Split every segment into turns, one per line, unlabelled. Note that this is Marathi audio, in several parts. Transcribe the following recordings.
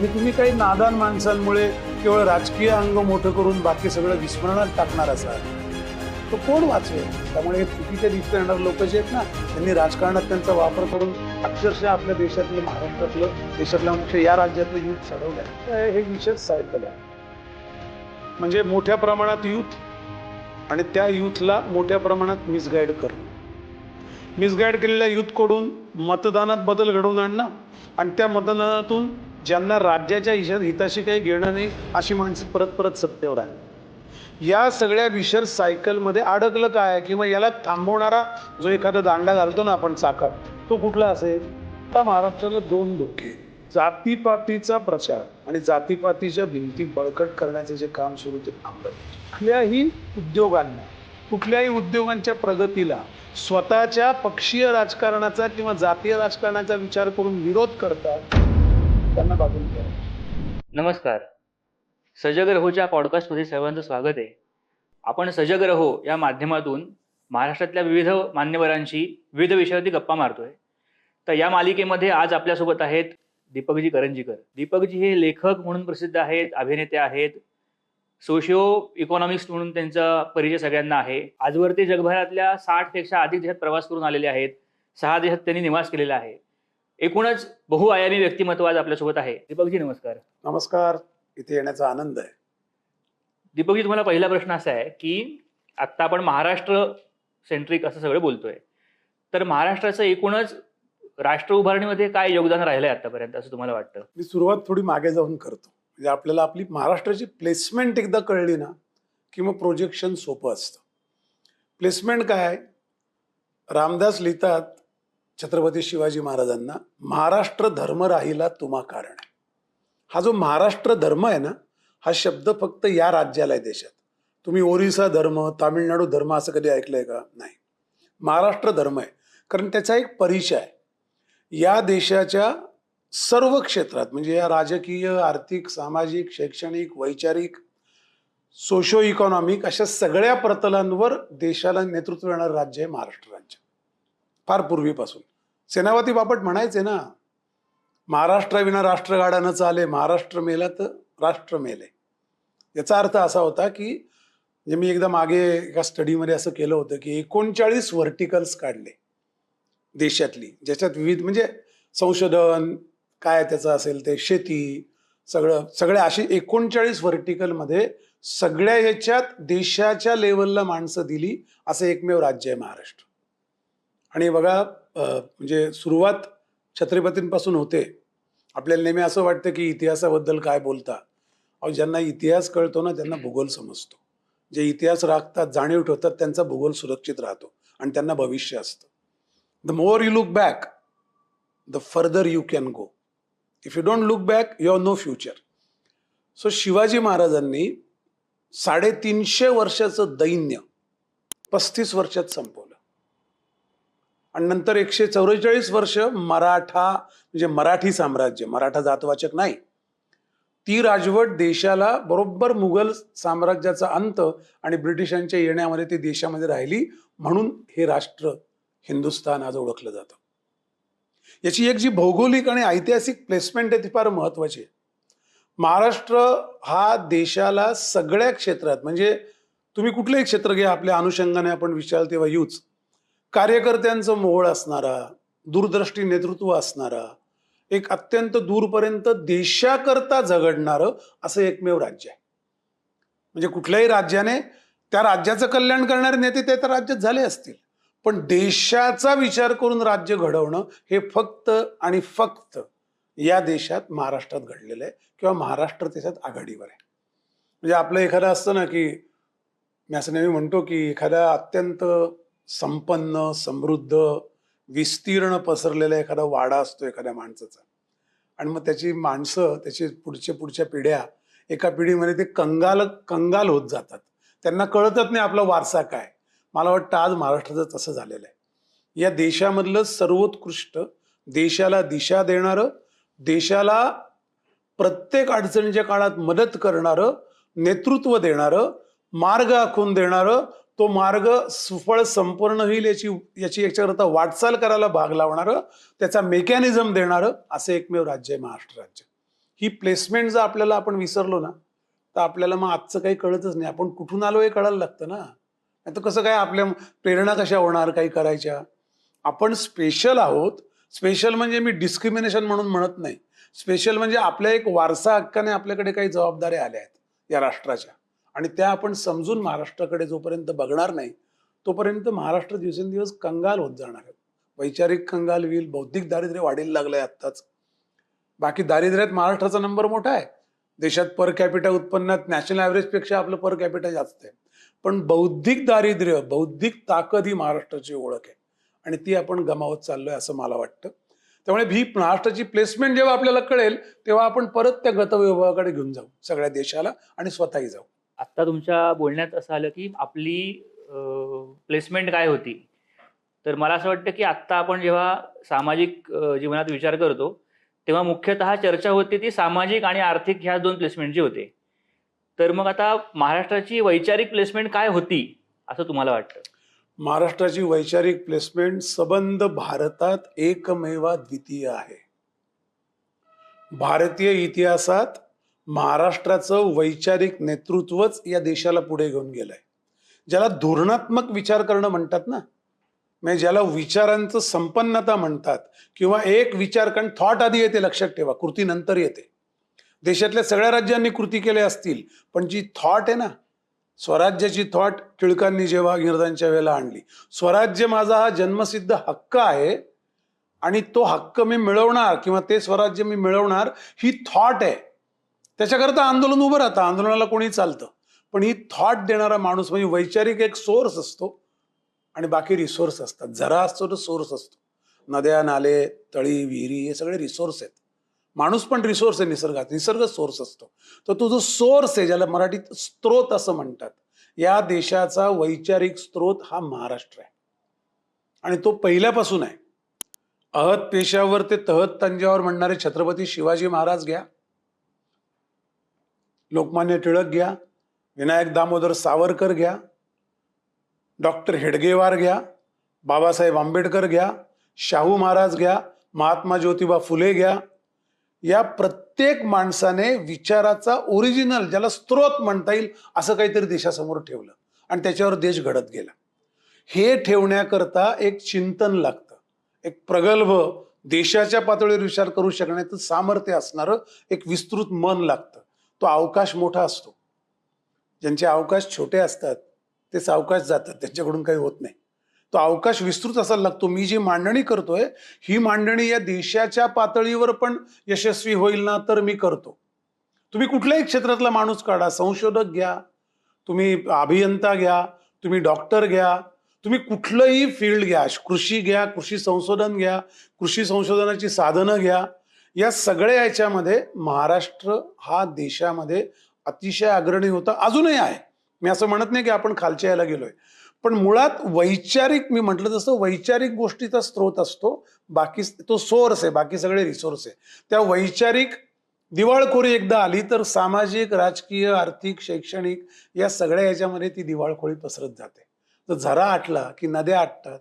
आणि तुम्ही काही नादान माणसांमुळे केवळ राजकीय अंग मोठं करून बाकी सगळं विस्मरणात टाकणार असाल. तो कोण वाचवेल? त्यामुळे हे चुकीच्या दिसत येणार लोक जे आहेत ना त्यांनी राजकारणात त्यांचा वापर करून अक्षरशः आपल्या देशातलं महाराष्ट्रातलं देशातल्या मुख्य या राज्यातलं युथ आहे हे विशेष साहित्य म्हणजे मोठ्या प्रमाणात युथ आणि त्या युथला मोठ्या प्रमाणात मिसगाईड करणं. मिसगाईड केलेल्या युथकडून मतदानात बदल घडवून आणणं आणि त्या मतदानातून ज्यांना राज्याच्या हिशात हिताशी काही घेणं नाही अशी माणसं परत परत सत्तेवर आहे या सगळ्या विषर सायकलमध्ये अडकलं काय? किंवा याला थांबवणारा जो एखादा दांडा घालतो ना आपण चाकर तो कुठला असेल? आता महाराष्ट्राला दोन धोके जातीपातीचा प्रचार आणि जातीपातीच्या भिंती बळकट करण्याचे जे काम सुरू ते थांबलं. कुठल्याही उद्योगांना कुठल्याही उद्योगांच्या प्रगतीला स्वतःच्या पक्षीय राजकारणाचा किंवा जातीय राजकारणाचा विचार करून विरोध करतात त्यांना बाजून
नमस्कार. सजग रहोच्या पॉडकास्टमध्ये सर्वांचं स्वागत आहे. आपण सजग रहो या माध्यमातून महाराष्ट्रातल्या विविध मान्यवरांशी विविध विषयावरती गप्पा मारतोय. तर या मालिकेमध्ये आज आपल्यासोबत आहेत दीपकजी करंजीकर. दीपकजी हे लेखक म्हणून प्रसिद्ध आहेत अभिनेते आहेत सोशिओ इकॉनॉमिक्स म्हणून त्यांचा परिचय सगळ्यांना आहे. आजवर ते जगभरातल्या साठपेक्षा अधिक देशात प्रवास करून आलेले आहेत. सहा देशात त्यांनी निवास केलेला आहे. एकूणच बहुआयामी व्यक्तिमत्व आज आपल्यासोबत आहे. दीपकजी नमस्कार.
नमस्कार. इथे येण्याचा आनंद आहे.
दीपकजी तुम्हाला पहिला प्रश्न असा आहे की आत्ता आपण महाराष्ट्र सेंट्रिक असं सगळं बोलतोय. तर महाराष्ट्राचं एकूणच राष्ट्र उभारणीमध्ये काय योगदान राहिलंय आतापर्यंत असं तुम्हाला वाटतं?
मी सुरुवात थोडी मागे जाऊन करतो. म्हणजे आपल्याला आपली महाराष्ट्राची प्लेसमेंट एकदा कळली ना की मग प्रोजेक्शन सोपं असतं. प्लेसमेंट काय रामदास लिहितात छत्रपती शिवाजी महाराजांना महाराष्ट्र धर्म राहिला तुम्हा कारण. आहे हा जो महाराष्ट्र धर्म आहे ना हा शब्द फक्त या राज्याला आहे देशात. तुम्ही ओरिसा धर्म तामिळनाडू धर्म असं कधी ऐकलंय का? नाही. महाराष्ट्र धर्म आहे. कारण त्याचा एक परिचय आहे. या देशाच्या सर्व क्षेत्रात म्हणजे या राजकीय आर्थिक सामाजिक शैक्षणिक वैचारिक सोशो इकॉनॉमिक अशा सगळ्या प्रतलांवर देशाला नेतृत्व देणारं राज्य आहे महाराष्ट्र राज्य. फार पूर्वीपासून. सेनापती बापट म्हणायचे ना महाराष्ट्राविना राष्ट्रगाडा चाले महाराष्ट्र मेला तर राष्ट्र मेले. याचा अर्थ असा होता की म्हणजे मी एकदा मागे एका स्टडीमध्ये असं केलं होतं की एकोणचाळीस व्हर्टिकल्स काढले देशातली ज्याच्यात विविध म्हणजे संशोधन काय त्याचं असेल ते शेती सगळं सगळ्या अशी एकोणचाळीस व्हर्टिकलमध्ये सगळ्या ह्याच्यात देशाच्या लेवलला माणसं दिली असं एकमेव राज्य आहे महाराष्ट्र. आणि बघा म्हणजे सुरुवात छत्रपतींपासून होते. आपल्याला नेहमी असं वाटतं की इतिहासाबद्दल काय बोलता? अहो ज्यांना इतिहास कळतो ना त्यांना भूगोल समजतो. जे इतिहास राखतात जाणीव ठेवतात त्यांचा भूगोल सुरक्षित राहतो आणि त्यांना भविष्य असतं. The more you look back the further you can go if you don't look back you no future so Shivaji महाराजांनी साडेतीनशे वर्षाचं दैन्य पस्तीस वर्षात संपवलं. आणि नंतर एकशे चौवेचाळीस वर्ष मराठा म्हणजे मराठी साम्राज्य मराठा जातवाचक नाही. ती राजवट देशाला बरोबर मुघल साम्राज्याचा अंत आणि ब्रिटिशांच्या येण्यामध्ये ती देशामध्ये राहिली म्हणून हे राष्ट्र हिंदुस्थान आज ओळखलं जातं. याची एक जी भौगोलिक आणि ऐतिहासिक प्लेसमेंट आहे ती फार महत्वाची आहे. महाराष्ट्र हा देशाला सगळ्या क्षेत्रात म्हणजे तुम्ही कुठलंही क्षेत्र घ्या आपल्या अनुषंगाने आपण विचार तेव्हा यूच. कार्यकर्त्यांचं मोहळ असणारा दूरदृष्टी नेतृत्व असणारा एक अत्यंत दूरपर्यंत देशाकरता झगडणारं असं एकमेव राज्य आहे. म्हणजे कुठल्याही राज्याने त्या राज्याचं कल्याण करणारे नेते ते तर राज्यात झाले असतील. पण देशाचा विचार करून राज्य घडवणं हे फक्त आणि फक्त या देशात महाराष्ट्रात घडलेलं आहे किंवा महाराष्ट्र देशात आघाडीवर आहे. म्हणजे आपलं एखादं असतं ना की मी असं नेहमी म्हणतो की एखाद्या अत्यंत संपन्न समृद्ध विस्तीर्ण पसरलेला एखादा वाडा असतो एखाद्या माणसाचा. आणि मग त्याची माणसं त्याची पुढच्या पुढच्या पिढ्या एका पिढीमध्ये ते कंगाल कंगाल होत जातात. त्यांना कळतच नाही आपला वारसा काय. मला वाटतं आज महाराष्ट्राचं तसं झालेलं आहे. या देशामधलं सर्वोत्कृष्ट देशाला दिशा देणारं देशाला प्रत्येक अडचणीच्या काळात मदत करणारं नेतृत्व देणारं मार्ग आखून देणारं तो मार्ग सुफळ संपूर्ण होईल याची याची याच्याकरता वाटचाल करायला भाग लावणारं त्याचा मेकॅनिझम देणारं असं एकमेव राज्य आहे महाराष्ट्र राज्य. ही प्लेसमेंट जर आपल्याला आपण विसरलो ना तर आपल्याला मग आजचं काही कळतच नाही. आपण कुठून आलो हे कळायला लागतं ना. नाही तर कसं काय आपल्या प्रेरणा कशा होणार काही करायच्या? आपण स्पेशल आहोत. स्पेशल म्हणजे मी डिस्क्रिमिनेशन म्हणून म्हणत नाही. स्पेशल म्हणजे आपल्या एक वारसा हक्काने आपल्याकडे काही जबाबदाऱ्या आल्या आहेत या राष्ट्राच्या. आणि त्या आपण समजून महाराष्ट्राकडे जोपर्यंत बघणार नाही तोपर्यंत महाराष्ट्र दिवसेंदिवस कंगाल होत जाणार आहे. वैचारिक कंगाल होईल बौद्धिक दारिद्र्य वाढीला लागलंय आत्ताच. बाकी दारिद्र्यात महाराष्ट्राचा नंबर मोठा आहे. देशात पर कॅपिटा उत्पन्नात नॅशनल ॲव्हरेजपेक्षा आपलं पर कॅपिटा जास्त आहे. पण बौद्धिक दारिद्र्य बौद्धिक ताकद ही महाराष्ट्राची ओळख आहे. आणि ती आपण गमावत चाललोय असं मला वाटतं. त्यामुळे ही महाराष्ट्राची प्लेसमेंट जेव्हा आपल्याला कळेल तेव्हा आपण परत त्या गतवैभवाकडे घेऊन जाऊ सगळ्या देशाला आणि स्वतःही जाऊ.
आत्ता तुमच्या बोलण्यात असं आलं की आपली प्लेसमेंट काय होती? तर मला असं वाटतं की आत्ता आपण जेव्हा सामाजिक जीवनात विचार करतो तेव्हा मुख्यतः चर्चा होती ती सामाजिक आणि आर्थिक ह्या दोन प्लेसमेंटची होते. तर मग आता महाराष्ट्राची वैचारिक प्लेसमेंट काय होती असं तुम्हाला वाटतं?
महाराष्ट्राची वैचारिक प्लेसमेंट सबंध भारतात एकमेवा द्वितीय आहे. भारतीय इतिहासात महाराष्ट्राचं वैचारिक नेतृत्वच या देशाला पुढे घेऊन गेलंय. ज्याला धोरणात्मक विचार करणं म्हणतात ना? म्हणजे ज्याला विचारांचं संपन्नता म्हणतात किंवा एक विचार कारण थॉट आधी येते लक्षात ठेवा कृती नंतर येते. देशातल्या सगळ्या राज्यांनी कृती केल्या असतील पण जी थॉट आहे ना स्वराज्याची थॉट टिळकांनी जेव्हा इंग्रजांच्या वेळेला आणली. स्वराज्य माझा हा जन्मसिद्ध हक्क आहे आणि तो हक्क मी मिळवणार किंवा ते स्वराज्य मी मिळवणार ही थॉट आहे. त्याच्याकरता आंदोलन उभं राहतं. आंदोलनाला कोणी चालतं? पण ही थॉट देणारा माणूस म्हणजे वैचारिक एक सोर्स असतो आणि बाकी रिसोर्स असतात. जरा असतो तर सोर्स असतो. नद्या नाले तळी विहिरी हे सगळे रिसोर्स आहेत. माणूस पण रिसोर्स आहे निसर्गात. निसर्ग सोर्स असतो. तर तो जो सोर्स आहे ज्याला मराठीत स्त्रोत असं म्हणतात या देशाचा वैचारिक स्त्रोत हा महाराष्ट्र आहे. आणि तो पहिल्यापासून आहे. अहत पेशावर ते तहत तंजावर म्हणणारे छत्रपती शिवाजी महाराज घ्या. लोकमान्य टिळक घ्या विनायक दामोदर सावरकर घ्या डॉक्टर हेडगेवार घ्या बाबासाहेब आंबेडकर घ्या शाहू महाराज घ्या महात्मा ज्योतिबा फुले घ्या. या प्रत्येक माणसाने विचाराचा ओरिजिनल ज्याला स्त्रोत म्हणता येईल असं काहीतरी देशासमोर ठेवलं आणि त्याच्यावर देश घडत गेला. हे ठेवण्याकरता एक चिंतन लागतं. एक प्रगल्भ देशाच्या पातळीवर विचार करू शकण्याचं सामर्थ्य असणारं एक विस्तृत मन लागतं. तो अवकाश मोठा असतो. ज्यांचे अवकाश छोटे असतात ते सावकाश जातात त्यांच्याकडून काही होत नाही. तो अवकाश विस्तृत असायला लागतो मी जी मांडणी करतोय ही मांडणी या देशाच्या पातळीवर पण यशस्वी होईल ना तर मी करतो. तुम्ही कुठल्याही क्षेत्रातला माणूस काढा संशोधक घ्या तुम्ही अभियंता घ्या तुम्ही डॉक्टर घ्या तुम्ही कुठलंही फील्ड घ्या कृषी घ्या कृषी संशोधन घ्या कृषी संशोधनाची साधनं घ्या या सगळ्या याच्यामध्ये महाराष्ट्र हा देशामध्ये अतिशय अग्रणी होता अजूनही आहे. मी असं म्हणत नाही की आपण खालच्या याला गेलोय. पण मुळात वैचारिक मी म्हटलं तसं वैचारिक गोष्टीचा स्रोत असतो बाकी तो सोर्स आहे बाकी सगळे रिसोर्स आहे. त्या वैचारिक दिवाळखोरी एकदा आली तर सामाजिक राजकीय आर्थिक शैक्षणिक या सगळ्या याच्यामध्ये ती दिवाळखोरी पसरत जाते. तर झरा आटला की नद्या आटतात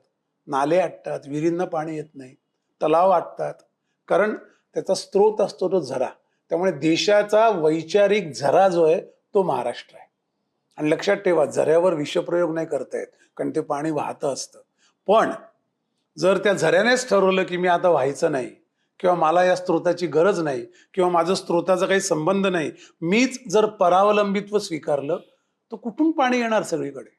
नाले आटतात विहिरींना पाणी येत नाही तलाव आटतात. कारण त्याचा स्रोत असतो तो झरा. त्यामुळे देशाचा वैचारिक झरा जो आहे तो महाराष्ट्र आहे. आणि लक्षात ठेवा झऱ्यावर विषप्रयोग नाही करता येत कारण ते पाणी वाहतं असतं. पण जर त्या झऱ्यानेच ठरवलं की मी आता व्हायचं नाही किंवा मला या स्त्रोताची गरज नाही किंवा माझं स्त्रोताचा काही संबंध नाही मीच जर परावलंबित्व स्वीकारलं तर कुठून पाणी येणार सगळीकडे?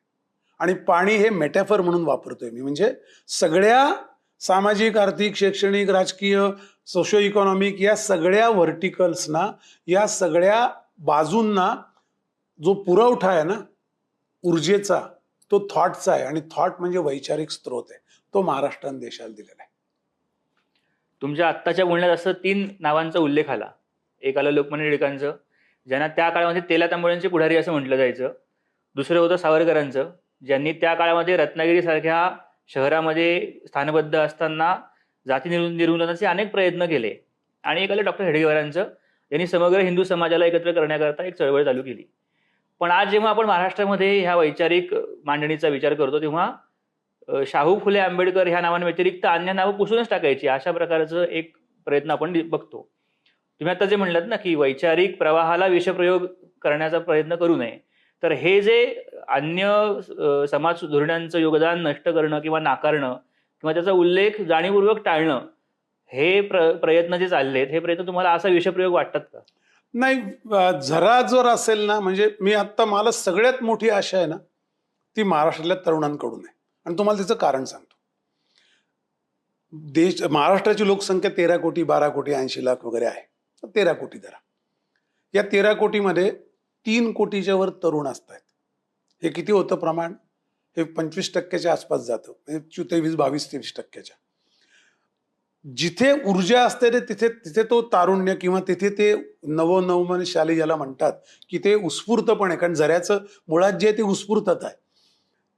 आणि पाणी हे मेटॅफर म्हणून वापरतोय मी. म्हणजे सगळ्या सामाजिक आर्थिक शैक्षणिक राजकीय सोशो इकॉनॉमिक या सगळ्या व्हर्टिकल्सना या सगळ्या बाजूंना जो पुरवठा आहे ना ऊर्जेचा तो थॉटचा आहे. आणि थॉट म्हणजे वैचारिक स्त्रोत आहे. तो महाराष्ट्राने देशाला दिलेला आहे.
तुमच्या आत्ताच्या बोलण्यात असं तीन नावांचा उल्लेख आला. एक आलं लोकमान्य टिळकांचं ज्यांना त्या काळामध्ये तेला तांबोळ्यांचे पुढारी असं म्हटलं जायचं. दुसरं होतं सावरकरांचं ज्यांनी त्या काळामध्ये रत्नागिरीसारख्या शहरामध्ये स्थानबद्ध असताना जाती निर्मू निर्मूलनाचे अनेक प्रयत्न केले. आणि एक आले डॉक्टर हेडगेवारांचं यांनी समग्र हिंदू समाजाला एकत्र करण्याकरता एक चळवळ चालू केली. पण आज जेव्हा आपण महाराष्ट्रामध्ये ह्या वैचारिक मांडणीचा विचार करतो तेव्हा शाहू फुले आंबेडकर ह्या नावांव्यतिरिक्त अन्य नावं पुसूनच टाकायची अशा प्रकारचं एक प्रयत्न आपण बघतो. तुम्ही आता जे म्हणलात ना की वैचारिक प्रवाहाला विषप्रयोग करण्याचा प्रयत्न करू नये. तर हे जे अन्य समाज सुधारण्यांचं योगदान नष्ट करणं किंवा नाकारणं किंवा त्याचा उल्लेख जाणीवपूर्वक टाळणं हे प्र प्रयत्न जे चाललेत हे प्रयत्न तुम्हाला असा विषप्रयोग वाटतात का?
नाही जरा जर असेल ना म्हणजे मी आत्ता मला सगळ्यात मोठी आशा आहे ना ती महाराष्ट्रातल्या तरुणांकडून आहे. आणि तुम्हाला त्याचं कारण सांगतो. देश महाराष्ट्राची लोकसंख्या तेरा कोटी बारा कोटी ऐंशी लाख वगैरे आहे. तर तेरा कोटी जरा. या तेरा कोटीमध्ये तीन कोटीच्या वर तरुण असत आहेत हे किती होतं प्रमाण? हे पंचवीस टक्क्याच्या आसपास जातं. म्हणजे तेवीस बावीस तेवीस टक्क्याच्या. जिथे ऊर्जा असते ते तिथे तिथे तो तारुण्य किंवा तिथे ते नवनवमनशाली ज्याला म्हणतात की ते उत्स्फूर्तपणे कारण झऱ्याचं मुळात जे आहे ते उत्स्फूर्तता आहे.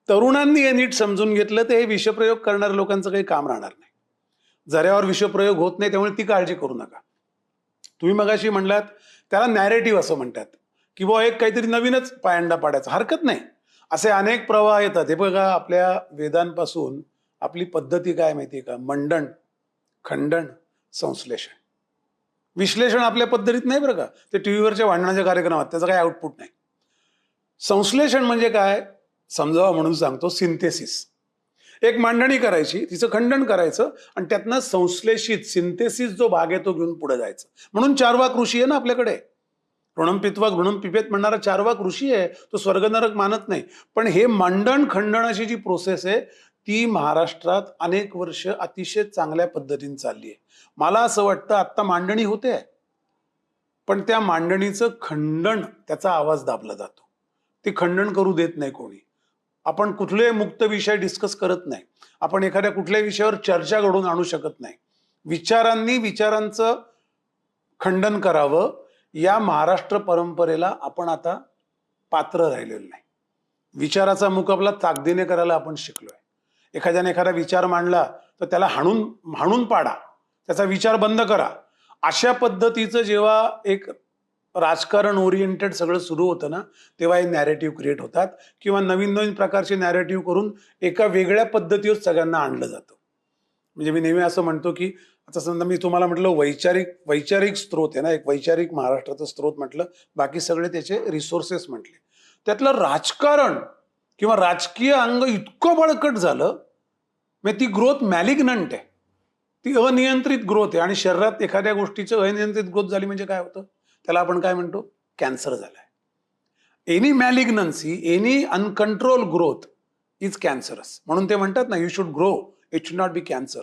तरुणांनी हे नीट समजून घेतलं तर हे विषप्रयोग करणाऱ्या लोकांचं काही काम राहणार नाही. झऱ्यावर विषप्रयोग होत नाही त्यामुळे ती काळजी करू नका. तुम्ही मगाशी म्हणलात त्याला नॅरेटिव्ह असं म्हणतात. की बुवा एक काहीतरी नवीनच पायंडा पाडायचा. हरकत नाही. असे अनेक प्रवाह येतात. हे बघा आपल्या वेदांपासून आपली पद्धती काय माहिती आहे का? मंडण खंडण संश्लेषण. विश्लेषण आपल्या पद्धतीत नाही बरं का? ते टी व्हीवरच्या भांडणाच्या कार्यक्रमात. त्याचं काही आउटपुट नाही. संश्लेषण म्हणजे काय? समजावं म्हणून सांगतो सिंथेसिस एक मांडणी करायची तिचं खंडन करायचं आणि त्यातनं संश्लेषित सिंथेसिस जो भाग आहे तो घेऊन पुढे जायचं. म्हणून चारवाक ऋषी आहे ना आपल्याकडे? ऋणम पित्वा घृणम पिपेत म्हणणारा चारवाक ऋषी आहे तो स्वर्गनरक मानत नाही. पण हे मांडण खंडणाची जी प्रोसेस आहे ती महाराष्ट्रात अनेक वर्ष अतिशय चांगल्या पद्धतीने चालली आहे. मला असं वाटतं आत्ता मांडणी होते पण त्या मांडणीचं खंडण त्याचा आवाज दाबला जातो. ते खंडन करू देत नाही कोणी. आपण कुठले मुक्त विषय डिस्कस करत नाही. आपण एखाद्या कुठल्याही विषयावर चर्चा घडवून आणू शकत नाही. विचारांनी विचारांचं खंडन करावं या महाराष्ट्र परंपरेला आपण आता पात्र राहिलेलो नाही. विचाराचा मुकाबला ताकदीने करायला आपण शिकलोय. एखाद्याने एखादा विचार मांडला तर त्याला हाणून हाणून पाडा. त्याचा विचार बंद करा. अशा पद्धतीचं जेव्हा एक राजकारण ओरिएंटेड सगळं सुरू होतं ना तेव्हा हे नॅरेटिव्ह क्रिएट होतात किंवा नवीन नवीन प्रकारचे नॅरेटिव्ह करून एका वेगळ्या पद्धतीवर सगळ्यांना आणलं जातं. म्हणजे मी नेहमी असं म्हणतो की आता समजा मी तुम्हाला म्हटलं वैचारिक वैचारिक स्रोत आहे ना एक वैचारिक महाराष्ट्राचं स्रोत म्हटलं बाकी सगळे त्याचे रिसोर्सेस म्हटले. त्यातलं राजकारण किंवा राजकीय अंग इतकं बळकट झालं म्हणजे ती ग्रोथ मॅलिग्नंट आहे. ती अनियंत्रित ग्रोथ आहे. आणि शरीरात एखाद्या गोष्टीचं अनियंत्रित ग्रोथ झाली म्हणजे काय होतं? त्याला आपण काय म्हणतो? कॅन्सर झालाय. Any malignancy any uncontrol growth is cancerous म्हणून ते म्हणतात ना you should grow it should not be cancer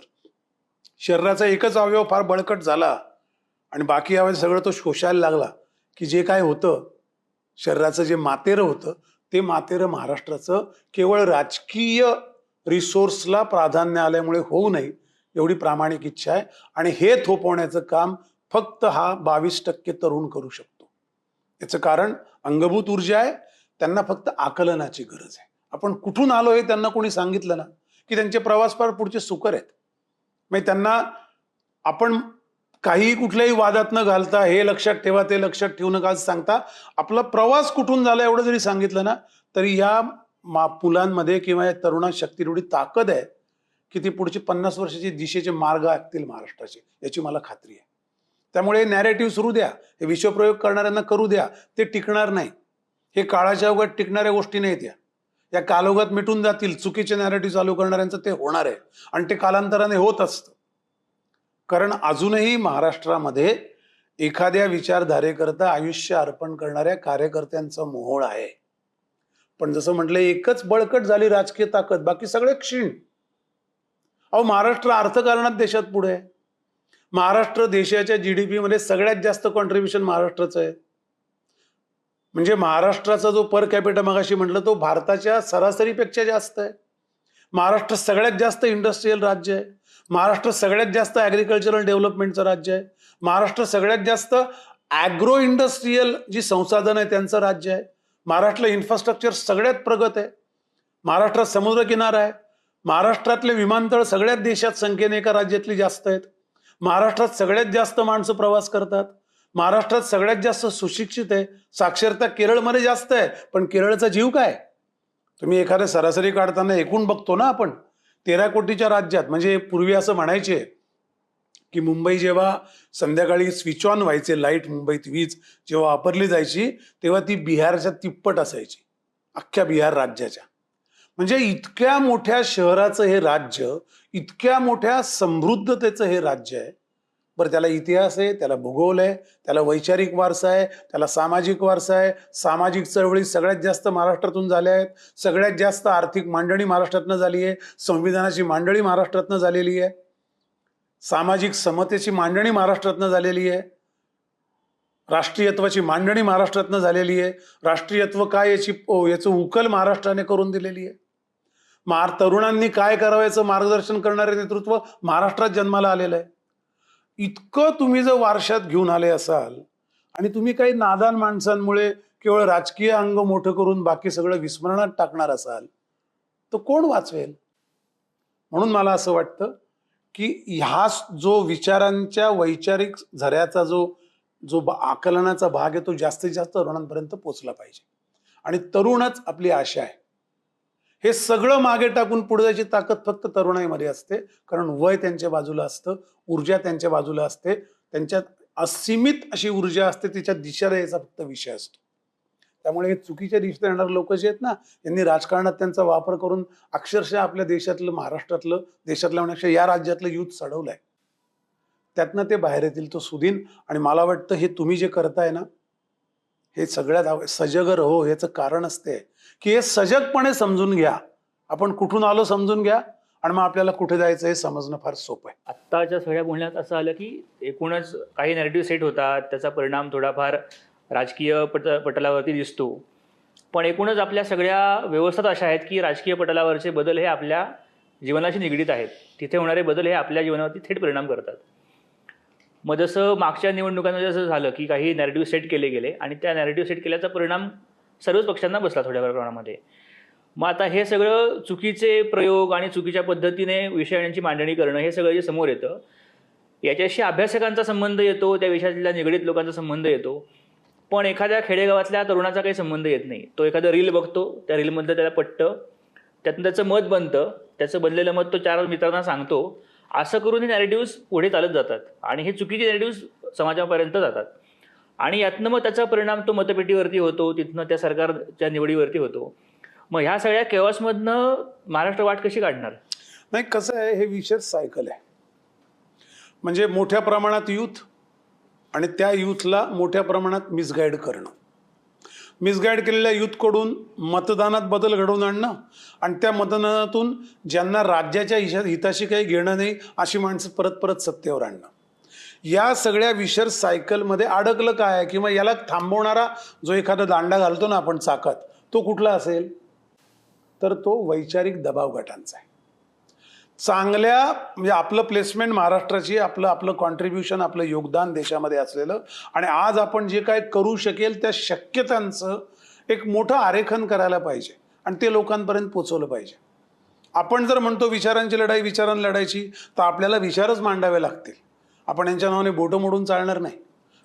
शरीराचा एकच अवयव फार बळकट झाला आणि बाकी अवयव सगळं तो शोषायला लागला की जे काय होतं शरीराचं जे मातेरं होतं ते मातेरं महाराष्ट्राचं केवळ राजकीय रिसोर्सला प्राधान्य आल्यामुळे होऊ नये एवढी प्रामाणिक इच्छा आहे. आणि हे थोपवण्याचं काम फक्त हा बावीस टक्के तरुण करू शकतो. याचं कारण अंगभूत ऊर्जा आहे त्यांना फक्त आकलनाची गरज आहे. आपण कुठून आलो हे त्यांना कोणी सांगितलं ना? की त्यांचे प्रवास फार पुढचे सुकर आहेत. म्हणजे त्यांना आपण काही कुठल्याही वादात न घालता हे लक्षात ठेवा ते लक्षात ठेवू नका असं सांगता आपला प्रवास कुठून झाला एवढं जरी सांगितलं ना तरी या मा मुलांमध्ये किंवा या तरुणा शक्ती एवढी ताकद आहे की ती पुढची पन्नास वर्षाची दिशेचे मार्ग ऐकतील महाराष्ट्राचे याची मला खात्री आहे. त्यामुळे नॅरेटिव्ह सुरू द्या हे विश्वप्रयोग करणाऱ्यांना करू द्या ते टिकणार नाही. हे काळाच्या ओघात टिकणाऱ्या गोष्टी नाहीत या. या कालोगात मिटून जातील चुकीचे नॅरेटिव्ह चालू करणाऱ्यांचं ते होणार आहे. आणि ते कालांतराने होत असतं. कारण अजूनही महाराष्ट्रामध्ये एखाद्या विचारधारेकरता आयुष्य अर्पण करणाऱ्या कार्यकर्त्यांचा मोहोळ आहे. पण जसं म्हटलं एकच बळकट झाली राजकीय ताकद बाकी सगळे क्षीण. अहो महाराष्ट्र अर्थकारणात देशात पुढे आहे. महाराष्ट्र देशाच्या जी डी मध्ये सगळ्यात जास्त कॉन्ट्रीब्युशन महाराष्ट्राचं आहे. म्हणजे महाराष्ट्राचा जो पर कॅपिटा मगाशी म्हटलं तो भारताच्या सरासरीपेक्षा जास्त आहे. महाराष्ट्र सगळ्यात जास्त इंडस्ट्रीयल राज्य आहे. महाराष्ट्र सगळ्यात जास्त ॲग्रिकल्चरल डेव्हलपमेंटचं राज्य आहे. महाराष्ट्र सगळ्यात जास्त ॲग्रो इंडस्ट्रीयल जी संसाधनं आहे त्यांचं राज्य आहे. महाराष्ट्र इन्फ्रास्ट्रक्चर सगळ्यात प्रगत आहे. महाराष्ट्रात समुद्रकिनारा आहे. महाराष्ट्रातले विमानतळ सगळ्यात देशात संख्येने एका राज्यातली जास्त आहेत. महाराष्ट्रात सगळ्यात जास्त माणसं प्रवास करतात. महाराष्ट्रात सगळ्यात जास्त सुशिक्षित आहे. साक्षरता केरळमध्ये जास्त आहे. पण केरळचा जीव काय? तुम्ही एखाद्या सरासरी काढताना एकूण बघतो ना आपण तेरा कोटीच्या राज्यात म्हणजे पूर्वी असं म्हणायचे की मुंबई जेव्हा संध्याकाळी स्विच ऑन व्हायचे लाइट मुंबईत वीज जेव्हा वापरली जायची तेव्हा ती बिहारच्या तिप्पट असायची. अख्ख्या बिहार राज्याच्या. म्हणजे इतक्या मोठ्या शहराचं हे राज्य इतक्या मोठ्या समृद्धतेचं हे राज्य आहे बरं त्याला इतिहास आहे त्याला भूगोल आहे त्याला वैचारिक वारसा आहे त्याला सामाजिक वारसा आहे. सामाजिक चळवळी सगळ्यात जास्त महाराष्ट्रातून झाल्या आहेत. सगळ्यात जास्त आर्थिक मांडणी महाराष्ट्रातनं झाली आहे. संविधानाची मांडणी महाराष्ट्रातनं झालेली आहे. सामाजिक समतेची मांडणी महाराष्ट्रातनं झालेली आहे. राष्ट्रीयत्वाची मांडणी महाराष्ट्रातनं झालेली आहे. राष्ट्रीयत्व काय याची याचं उकल महाराष्ट्राने करून दिलेली आहे. मार तरुणांनी काय करावं याचं मार्गदर्शन करणारे नेतृत्व महाराष्ट्रात जन्माला आलेलं आहे. इतकं तुम्ही जर वारशात घेऊन आले असाल आणि तुम्ही काही नादान माणसांमुळे केवळ राजकीय अंग मोठं करून बाकी सगळं विस्मरणात टाकणार असाल तर कोण वाचवेल? म्हणून मला असं वाटतं की ह्या जो विचारांच्या वैचारिक झऱ्याचा जो जो आकलनाचा भाग आहे तो जास्तीत जास्त तरुणांपर्यंत पोचला पाहिजे. आणि तरुणच आपली आशा आहे. हे सगळं मागे टाकून पुढे जायची ताकद फक्त तरुणाईमध्ये असते. कारण वय त्यांच्या बाजूला असतं ऊर्जा त्यांच्या बाजूला असते. त्यांच्यात असीमित अशी ऊर्जा असते तिच्या दिशा द्यायचा फक्त विषय असतो. त्यामुळे हे चुकीच्या दिशेत येणारे लोक जे आहेत ना यांनी राजकारणात त्यांचा वापर करून अक्षरशः आपल्या देशातलं महाराष्ट्रातलं देशातल्या म्हणण्यापेक्षा या राज्यातलं युथ चढवलंय. त्यातनं ते बाहेर येतील तो सुदीन. आणि मला वाटतं हे तुम्ही जे करताय ना हे सगळ्यात सजग रहो याचं कारण असते की हे सजगपणे समजून घ्या. आपण कुठून आलो समजून घ्या. आणि मग आपल्याला कुठे जायचं हे समजणं फार सोपं आहे.
आत्ताच्या सगळ्या बोलण्यात असं आलं की एकूणच काही नॅरेटिव्ह सेट होतात. त्याचा परिणाम थोडाफार राजकीय पट पटलावरती दिसतो. पण एकूणच आपल्या सगळ्या व्यवस्थेत अशा आहेत की राजकीय पटलावरचे बदल हे आपल्या जीवनाशी निगडीत आहेत. तिथे होणारे बदल हे आपल्या जीवनावरती थेट परिणाम करतात. मग जसं मागच्या निवडणुकांमध्ये जसं झालं की काही नॅरेटिव्ह सेट केले गेले आणि त्या नॅरेटिव्ह सेट केल्याचा परिणाम सर्वच पक्षांना बसला थोड्या प्रमाणामध्ये. मग आता हे सगळं चुकीचे प्रयोग आणि चुकीच्या पद्धतीने विषयांची मांडणी करणं हे सगळं जे समोर येतं याच्याशी अभ्यासकांचा संबंध येतो त्या विषयातल्या निगडीत लोकांचा संबंध येतो. पण एखाद्या खेडेगावातल्या तरुणाचा काही संबंध येत नाही. तो एखादं रील बघतो त्या रीलमधलं त्याला पटतं त्यातून त्याचं मत बनतं त्याचं बनलेलं मत तो चार मित्रांना सांगतो. असं करून हे नॅरेटिव्ह पुढे चालत जातात आणि हे चुकीचे नॅरेटिव्ह समाजापर्यंत जातात. आणि यातनं मग त्याचा परिणाम तो मतपेटीवरती होतो तिथनं त्या सरकारच्या निवडीवरती होतो. मग ह्या सगळ्या केवासमधनं महाराष्ट्र वाट कशी काढणार?
नाही कसं आहे हे विशेष सायकल आहे. म्हणजे मोठ्या प्रमाणात यूथ आणि त्या यूथला मोठ्या प्रमाणात मिसगाईड करणं. मिसगाईड केलेल्या यूथकडून मतदानात बदल घडवून आणणं आणि त्या मतदानातून ज्यांना राज्याच्या हिशा हिताशी काही घेणं नाही अशी माणसं परत परत सत्तेवर आणणं. या सगळ्या विशर सायकलमध्ये अडकलं काय? किंवा याला थांबवणारा जो एखादा दांडा घालतो ना आपण चाकात तो कुठला असेल? तर तो वैचारिक दबाव गटांचा आहे. चांगल्या म्हणजे आपलं प्लेसमेंट महाराष्ट्राची आपलं आपलं कॉन्ट्रीब्युशन आपलं योगदान देशामध्ये असलेलं आणि आज आपण जे काय करू शकेल त्या शक्यतांचं एक मोठं आरेखन करायला पाहिजे आणि ते लोकांपर्यंत पोचवलं पाहिजे. आपण जर म्हणतो विचारांची लढाई विचारांनी लढायची तर आपल्याला विचारच मांडावे लागतील. आपण यांच्या नावाने बोटं मोडून चालणार नाही.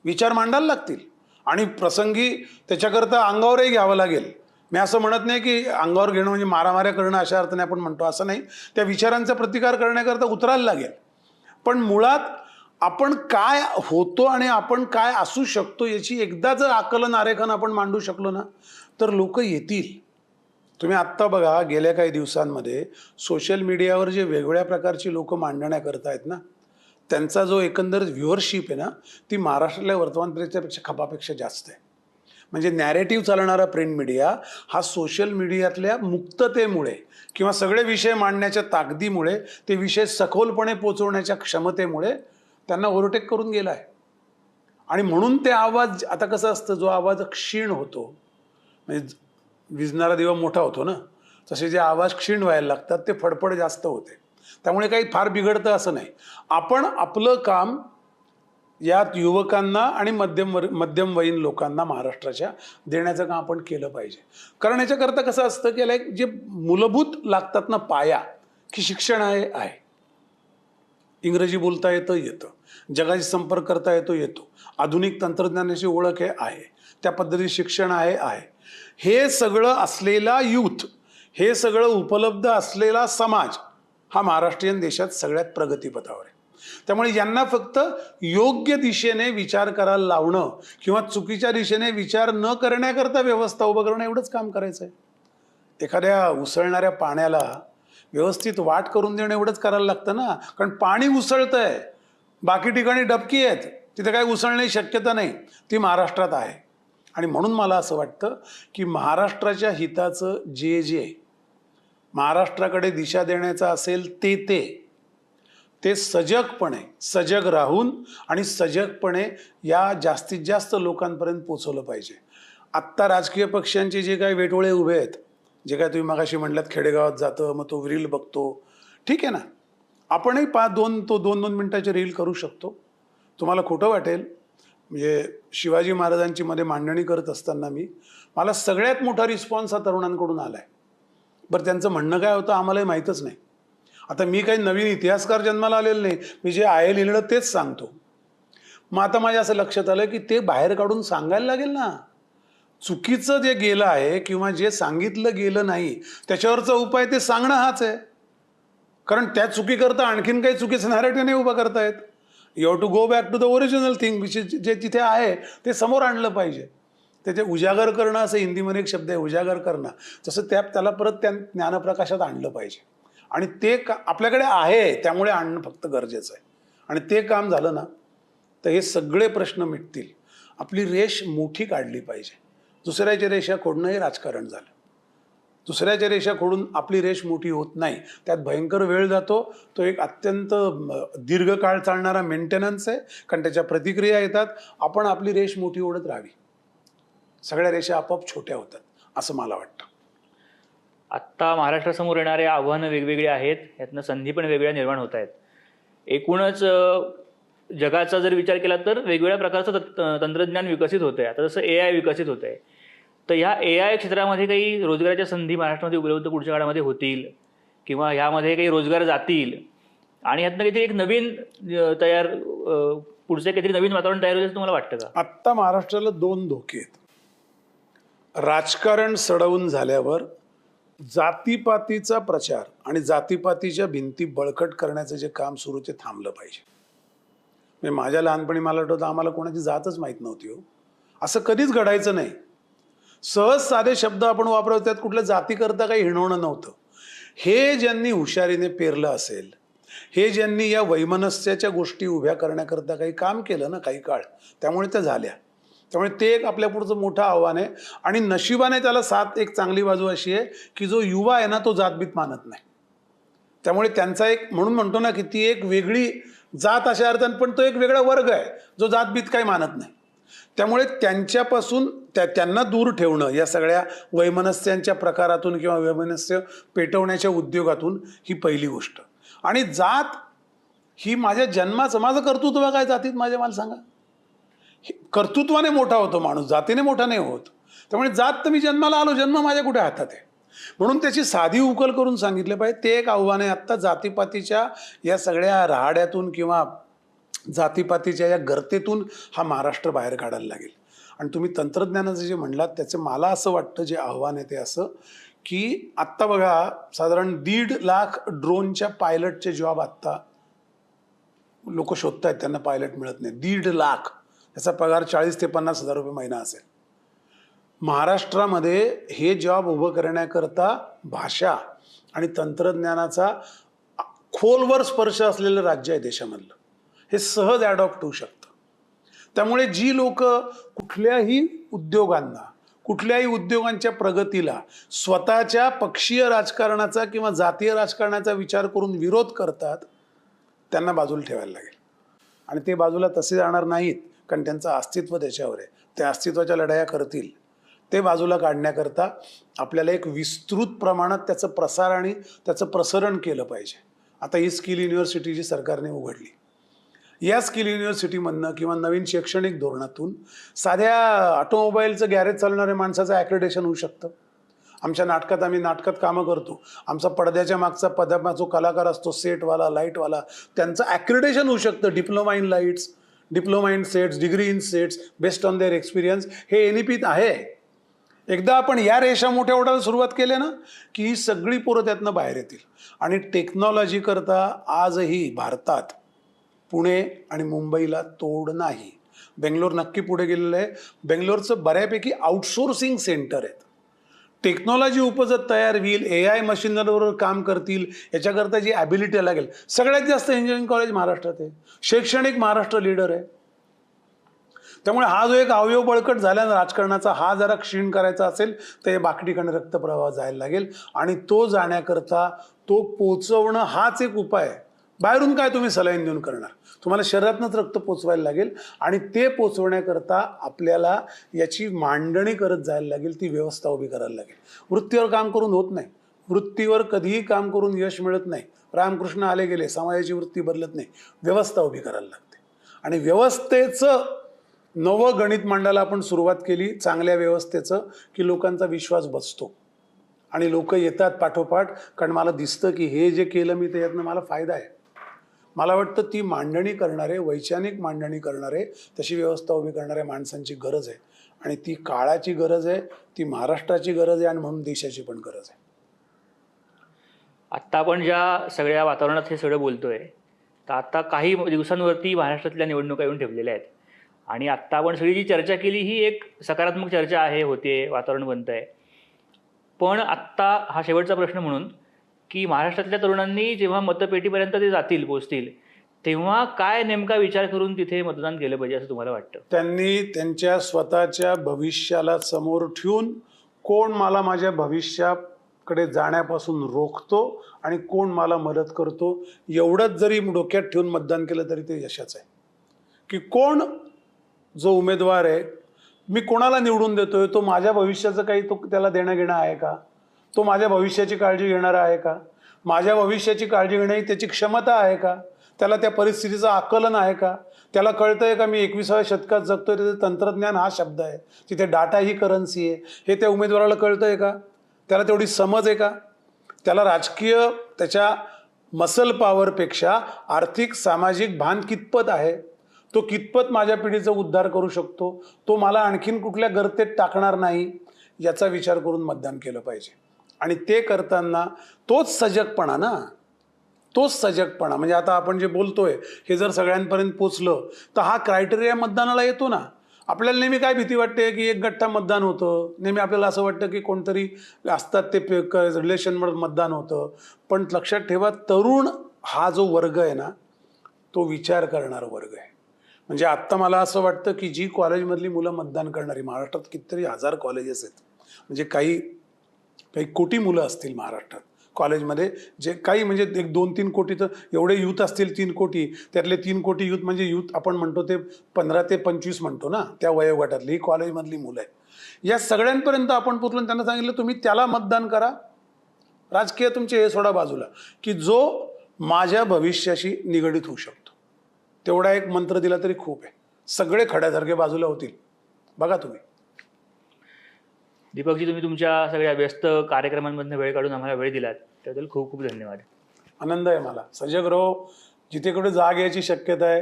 विचार मांडायला लागतील. आणि प्रसंगी त्याच्याकरता अंगावरही घ्यावं लागेल. मी असं म्हणत नाही की अंगावर घेणं म्हणजे मारामाऱ्या करणं अशा अर्थाने आपण म्हणतो असं नाही. त्या विचारांचा प्रतिकार करण्याकरता उतरायला लागेल. पण मुळात आपण काय होतो आणि आपण काय असू शकतो याची एकदा जर आकलन आरेखन आपण मांडू शकलो ना तर लोक येतील. तुम्ही आत्ता बघा गेल्या काही दिवसांमध्ये सोशल मीडियावर जे वेगवेगळ्या प्रकारची लोक मांडण्या करतायत ना त्यांचा जो एकंदर व्ह्युअरशिप आहे ना ती महाराष्ट्रातल्या वर्तमानपत्रापेक्षा खपापेक्षा जास्त आहे. म्हणजे नॅरेटिव्ह चालणारा प्रिंट मीडिया हा सोशल मीडियातल्या मुक्ततेमुळे किंवा सगळे विषय मांडण्याच्या ताकदीमुळे ते विषय सखोलपणे पोचवण्याच्या क्षमतेमुळे त्यांना ओव्हरटेक करून गेला आहे. आणि म्हणून ते आवाज आता कसं असतं जो आवाज क्षीण होतो म्हणजे विजणारा दिवा मोठा होतो ना तसे जे आवाज क्षीण व्हायला लागतात ते फडफड जास्त होते. त्यामुळे काही फार बिघडतं असं नाही. आपण आपलं काम यात युवकांना आणि मध्यम वर मध्यमवयीन लोकांना महाराष्ट्राच्या देण्याचं काम आपण केलं पाहिजे. कारण याच्याकरता कसं असतं की लाईक जे मूलभूत लागतात ना पाया की शिक्षण आहे आहे. इंग्रजी बोलता येतं येतं. जगाशी संपर्क करता येतो येतो. आधुनिक तंत्रज्ञानाची ओळख हे आहे. त्या पद्धतीत शिक्षण आहे आहे. हे सगळं असलेला यूथ हे सगळं उपलब्ध असलेला समाज हा महाराष्ट्रीयन देशात सगळ्यात प्रगतीपथावर आहे. त्यामुळे यांना फक्त योग्य दिशेने विचार करायला लावणं किंवा चुकीच्या दिशेने विचार न करण्याकरता व्यवस्था उभं करणं एवढंच काम करायचं आहे एखाद्या उसळणाऱ्या पाण्याला व्यवस्थित वाट करून देणं एवढंच करायला लागतं ना? कारण पाणी उसळतंय. बाकी ठिकाणी डबकी आहेत. तिथे काही उसळण्याची शक्यता नाही. ती महाराष्ट्रात आहे. आणि म्हणून मला असं वाटतं की महाराष्ट्राच्या हिताचं जे जे महाराष्ट्राकडे दिशा देण्याचं असेल ते ते. ते सजगपणे सजग राहून आणि सजगपणे या जास्तीत जास्त लोकांपर्यंत पोचवलं पाहिजे. आत्ता राजकीय पक्षांचे जे काही वेटोळे उभे आहेत जे काय तुम्ही मगाशी म्हटलात खेडेगावात जातं मग तो रील बघतो. ठीक आहे ना? आपणही पाच दोन तो दोन दोन मिनटाचे रील करू शकतो. तुम्हाला खोटं वाटेल. म्हणजे शिवाजी महाराजांची मध्ये मांडणी करत असताना मी मला सगळ्यात मोठा रिस्पॉन्स हा तरुणांकडून आला आहे बरं त्यांचं म्हणणं काय होतं आम्हालाही माहीतच नाही. आता मी काही नवीन इतिहासकार जन्माला आलेलं नाही मी जे आहे लिहिलं तेच सांगतो. मग आता माझ्या असं लक्षात आलं की ते बाहेर काढून सांगायला लागेल ना. चुकीचं जे गेलं आहे किंवा जे सांगितलं गेलं नाही त्याच्यावरचा उपाय ते सांगणं हाच आहे. कारण त्या चुकीकरता आणखीन काही चुकीचं नॅरेटिव्ह नाही उभा करतायत. You have to go back to the original thing which जे तिथे आहे ते समोर आणलं पाहिजे. त्याचे उजागर करणं असं हिंदीमध्ये एक शब्द आहे उजागर करणं. तसं त्या त्याला परत त्या ज्ञानप्रकाशात आणलं पाहिजे. आणि ते का आपल्याकडे आहे त्यामुळे आणणं फक्त गरजेचं आहे. आणि ते काम झालं ना तर हे सगळे प्रश्न मिटतील. आपली रेष मोठी काढली पाहिजे. दुसऱ्याच्या रेषा खोडणं हे राजकारण झालं. दुसऱ्याच्या रेषा खोडून आपली रेष मोठी होत नाही. त्यात भयंकर वेळ जातो. तो एक अत्यंत दीर्घकाळ चालणारा मेंटेनन्स आहे. कारण त्याच्या प्रतिक्रिया येतात. आपण आपली रेष मोठी ओढत राहावी. सगळ्या रेषा आपोआप छोट्या होतात असं मला वाटतं.
आत्ता महाराष्ट्रासमोर येणारे आव्हानं वेगवेगळी आहेत यातनं संधी पण वेगळ्या निर्माण होत आहेत. एकूणच जगाचा जर विचार केला तर वेगवेगळ्या प्रकारचं तत- तंत्रज्ञान विकसित होतं आहे आता जसं ए आय विकसित होत आहे तर ह्या ए आय क्षेत्रामध्ये काही रोजगाराच्या संधी महाराष्ट्रामध्ये उपलब्ध पुढच्या काळामध्ये होतील किंवा ह्यामध्ये काही रोजगार जातील? आणि ह्यातनं काहीतरी एक नवीन तयार पुढचं काहीतरी नवीन वातावरण तयार होईल असं तुम्हाला वाटतं का?
आत्ता महाराष्ट्राला दोन धोके आहेत. राजकारण सडवून झाल्यावर जातीपातीचा प्रचार आणि जातीपातीच्या भिंती बळकट करण्याचं जे काम सुरू ते थांबलं पाहिजे. म्हणजे माझ्या लहानपणी मला आठवतं आम्हाला कोणाची जातच माहीत नव्हती हो. असं कधीच घडायचं नाही. सहज साधे शब्द आपण वापरतो त्यात कुठल्या जातीकरता काही हिणवणं नव्हतं. हे ज्यांनी हुशारीने पेरलं असेल हे ज्यांनी या वैमनस्याच्या गोष्टी उभ्या करण्याकरता काही काम केलं ना काही काळ त्यामुळे त्या झाल्या. त्यामुळे ते एक आपल्या पुढचं मोठं आव्हान आहे. आणि नशिबाने त्याला साथ एक चांगली बाजू अशी आहे की जो युवा आहे ना तो जातबीत मानत नाही. त्यामुळे त्यांचा एक म्हणून म्हणतो ना की ती एक वेगळी जात अशा अर्थाने पण तो एक वेगळा वर्ग आहे जो जातबीत काही मानत नाही. त्यामुळे त्यांच्यापासून त्या त्यांना दूर ठेवणं या सगळ्या वैमनस्यांच्या प्रकारातून किंवा वैमनस्य पेटवण्याच्या उद्योगातून ही पहिली गोष्ट. आणि जात ही माझ्या जन्माचं माझं कर्तृत्व काय जातीत माझ्या मला सांगा. कर्तृत्वाने मोठा होतो माणूस जातीने मोठा नाही होत. त्यामुळे जात तर मी जन्माला आलो जन्म माझ्या कुठे हातात आहे? म्हणून त्याची साधी उकल करून सांगितले पाहिजे ते एक आव्हान आहे आत्ता जातीपातीच्या या सगळ्या राहाड्यातून किंवा जातीपातीच्या या गर्तेतून हा महाराष्ट्र बाहेर काढायला लागेल. आणि तुम्ही तंत्रज्ञानाचं जे म्हणलात त्याचं मला असं वाटतं जे आव्हान आहे ते असं की आत्ता बघा साधारण दीड लाख ड्रोनच्या पायलटचे जॉब आत्ता लोक शोधत आहेत त्यांना पायलट मिळत नाही. दीड लाख. त्याचा पगार चाळीस ते पन्नास हजार रुपये महिना असेल. महाराष्ट्रामध्ये हे जॉब उभं करण्याकरता भाषा आणि तंत्रज्ञानाचा खोलवर स्पर्श असलेलं राज्य आहे देशामधलं. हे सहज ॲडॉप्ट होऊ शकतं. त्यामुळे जी लोक कुठल्याही उद्योगांना कुठल्याही उद्योगांच्या प्रगतीला स्वतःच्या पक्षीय राजकारणाचा किंवा जातीय राजकारणाचा विचार करून विरोध करतात त्यांना बाजूला ठेवायला लागेल. आणि ते बाजूला तसे जाणार नाहीत कारण त्यांचं अस्तित्व त्याच्यावर आहे. ते अस्तित्वाच्या लढाया करतील. ते बाजूला काढण्याकरता आपल्याला एक विस्तृत प्रमाणात त्याचं प्रसार आणि त्याचं प्रसरण केलं पाहिजे. आता ही स्किल युनिव्हर्सिटी जी सरकारने उघडली या स्किल युनिव्हर्सिटीमधनं किंवा नवीन शैक्षणिक धोरणातून साध्या ऑटोमोबाईलचं गॅरेज चालणाऱ्या माणसाचं ॲक्रेडेशन होऊ शकतं. आमच्या नाटकात आम्ही नाटकात कामं करतो. आमचा पडद्याच्या मागचा पदा जो कलाकार असतो सेटवाला लाईटवाला त्यांचं ॲक्रिडेशन होऊ शकतं. Diploma in lights diploma in sets degree in sets based on their experience हे एन ई पीत आहे. एकदा आपण या रेषा मोठ्या ओढायला सुरुवात केल्या ना की ही सगळी पोरं त्यातनं बाहेर येतील. आणि टेक्नॉलॉजी करता आजही भारतात पुणे आणि मुंबईला तोड नाही. बेंगलोर नक्की पुढे गेलेलं आहे. बेंगलोरचं बऱ्यापैकी आउटसोर्सिंग सेंटर आहेत. टेक्नॉलॉजी उपजत तयार होईल ए आय मशीनबरोबर काम करतील याच्याकरता जी ॲबिलिटी लागेल. सगळ्यात जास्त इंजिनिअरिंग कॉलेज महाराष्ट्रात आहे. शैक्षणिक महाराष्ट्र लीडर आहे. त्यामुळे हा जो एक अवयव बळकट झाला राजकारणाचा हा जरा क्षीण करायचा असेल तर हे बाकडीकडे रक्तप्रवाह जायला लागेल. आणि तो जाण्याकरता तो पोचवणं हाच एक उपाय आहे. बाहेरून काय तुम्ही सलाईन देऊन करणार? तुम्हाला शरीरातनंच रक्त पोचवायला लागेल आणि ते पोचवण्याकरता आपल्याला याची मांडणी करत जायला लागेल ती व्यवस्था उभी करायला लागेल. वृत्तीवर काम करून होत नाही. वृत्तीवर कधीही काम करून यश मिळत नाही. रामकृष्ण आले गेले समाजाची वृत्ती बदलत नाही. व्यवस्था उभी करायला लागते. आणि व्यवस्थेचं नवं गणित मांडायला आपण सुरुवात केली चांगल्या व्यवस्थेचं की लोकांचा विश्वास बसतो. आणि लोक येतात पाठोपाठ कारण मला दिसतं की हे जे केलं मी त्याच्यातनं मला फायदा आहे. मला वाटतं ती मांडणी करणारे वैचानिक मांडणी करणारे तशी व्यवस्था उभी करणाऱ्या माणसांची गरज आहे. आणि ती काळाची गरज आहे ती महाराष्ट्राची गरज आहे आणि म्हणून देशाची पण गरज आहे.
आत्ता आपण ज्या सगळ्या वातावरणात हे सगळं बोलतोय तर आता काही दिवसांवरती महाराष्ट्रातल्या निवडणुका येऊन ठेवलेल्या आहेत. आणि आत्ता आपण सगळी जी चर्चा केली ही एक सकारात्मक चर्चा आहे होते वातावरण बनत आहे पण आत्ता हा शेवटचा प्रश्न म्हणून की महाराष्ट्रातल्या तरुणांनी जेव्हा मतपेटीपर्यंत ते जातील पोचतील तेव्हा काय नेमका विचार करून तिथे मतदान केलं पाहिजे असं तुम्हाला वाटतं?
त्यांनी त्यांच्या स्वतःच्या भविष्याला समोर ठेवून कोण मला माझ्या भविष्याकडे जाण्यापासून रोखतो आणि कोण मला मदत करतो एवढंच जरी डोक्यात ठेवून मतदान केलं तरी ते यशाचं आहे. की कोण जो उमेदवार आहे मी कोणाला निवडून देतोय तो माझ्या भविष्याचं काही तो त्याला देणं घेणं आहे का? तो माझ्या भविष्याची काळजी घेणारा आहे का? माझ्या भविष्याची काळजी घेण्याची त्याची क्षमता आहे का? त्याला त्या परिस्थितीचं आकलन आहे का? त्याला कळतं आहे का मी एकविसाव्या शतकात जगतोय? त्याचं तंत्रज्ञान हा शब्द आहे. तिथे डाटा ही करन्सी आहे. हे त्या उमेदवाराला कळतं आहे का? त्याला तेवढी समज आहे का? त्याला राजकीय त्याच्या मसल पॉवरपेक्षा आर्थिक सामाजिक भान कितपत आहे? तो कितपत माझ्या पिढीचा उद्धार करू शकतो? तो मला आणखीन कुठल्या गर्तेत टाकणार नाही? याचा विचार करून मतदान केलं पाहिजे. आणि ते करताना तोच सजगपणा ना. तोच सजगपणा. म्हणजे आता आपण जे बोलतोय हे जर सगळ्यांपर्यंत पोचलं तर हा क्रायटेरिया मतदानाला येतो ना. आपल्याला नेहमी काय भीती वाटते की एक गठ्ठा मतदान होतं? नेहमी आपल्याला असं वाटतं की कोणतरी असतात ते रिलेशनमध्ये मतदान होतं. पण लक्षात ठेवा तरुण हा जो वर्ग आहे ना तो विचार करणारा वर्ग आहे. म्हणजे आत्ता मला असं वाटतं की जी कॉलेजमधली मुलं मतदान करणारी महाराष्ट्रात कितीतरी हजार कॉलेजेस आहेत. म्हणजे काही काही कोटी मुलं असतील महाराष्ट्रात. कॉलेजमध्ये जे काही म्हणजे एक दोन तीन कोटी तर एवढे यूथ असतील तीन कोटी त्यातले तीन कोटी यूथ म्हणजे यूथ आपण म्हणतो ते पंधरा ते पंचवीस म्हणतो ना त्या वयोगटातली ही कॉलेजमधली मुलं आहे या सगळ्यांपर्यंत आपण पोचलो त्यांना सांगितलं तुम्ही त्याला मतदान करा. राजकीय तुमचे हे सोडा बाजूला की जो माझ्या भविष्याशी निगडीत होऊ शकतो. तेवढा एक मंत्र दिला तरी खूप आहे. सगळे खड्यासारखे बाजूला होतील. बघा तुम्ही.
दीपकजी तुम्ही तुमच्या सगळ्या व्यस्त कार्यक्रमांमधून वेळ काढून आम्हाला वेळ दिलात. त्याबद्दल खूप खूप धन्यवाद.
आनंद आहे मला. सजग रहो जिथे कुठे जाग यायची शक्यता आहे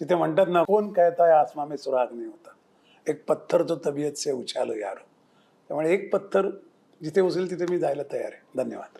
तिथे म्हणतात ना कोण कहता है आसमा में सुराग नाही होता. एक पत्थर तो तबियत से उछालो यारो. त्यामुळे एक पत्थर जिथे उचल तिथे मी जायला तयार आहे. धन्यवाद.